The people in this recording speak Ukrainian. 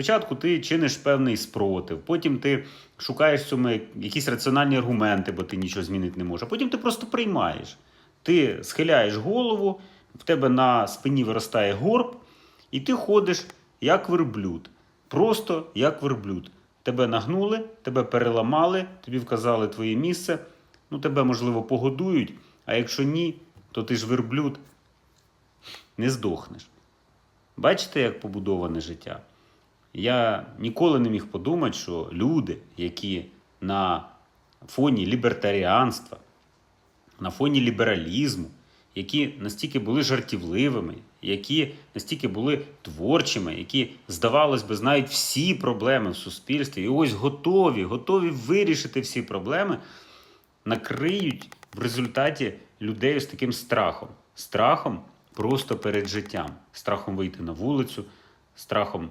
Спочатку ти чиниш певний спротив, потім ти шукаєш цьому якісь раціональні аргументи, бо ти нічого змінити не можеш. А потім ти просто приймаєш. Ти схиляєш голову, в тебе на спині виростає горб, і ти ходиш як верблюд. Просто як верблюд. Тебе нагнули, тебе переламали, тобі вказали твоє місце. Ну, тебе, можливо, погодують, а якщо ні, то ти ж верблюд не здохнеш. Бачите, як побудоване життя? Я ніколи не міг подумати, що люди, які на фоні лібертаріанства, на фоні лібералізму, які настільки були жартівливими, які настільки були творчими, які, здавалось би, знають всі проблеми в суспільстві, і ось готові, готові вирішити всі проблеми, накриють в результаті людей з таким страхом. Страхом просто перед життям, страхом вийти на вулицю, страхом